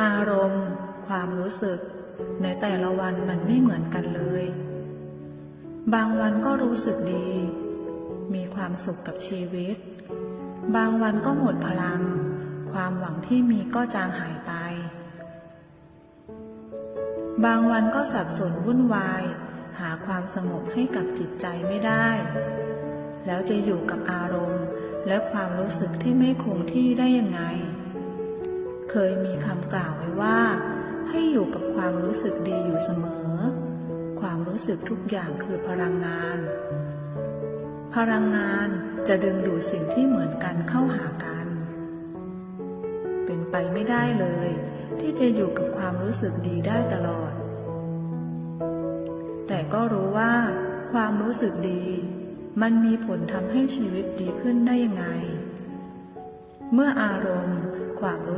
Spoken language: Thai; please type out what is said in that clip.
อารมณ์ ความรู้สึก ในแต่ละวันมันไม่เหมือนกันเลย บางวันก็รู้สึกดี มีความสุขกับชีวิต บางวันก็หมดพลัง ความหวังที่มีก็จางหายไป บางวันก็สับสนวุ่นวาย หาความสงบให้กับจิตใจไม่ได้ แล้วจะอยู่กับอารมณ์และความรู้สึกที่ไม่คงที่ได้ยังไง เคยมีคำกล่าวไว้ว่า ให้อยู่กับความรู้สึกดีอยู่เสมอ ความรู้สึกทุกอย่างคือพลังงาน พลังงานจะดึงดูดสิ่งที่เหมือนกันเข้าหากัน เป็นไปไม่ได้เลย ที่จะอยู่กับความรู้สึกดีได้ตลอด แต่ก็รู้ว่า ความรู้สึกดี มันมีผลทำให้ชีวิตดีขึ้นได้ยังไง เมื่ออารมณ์ความรู้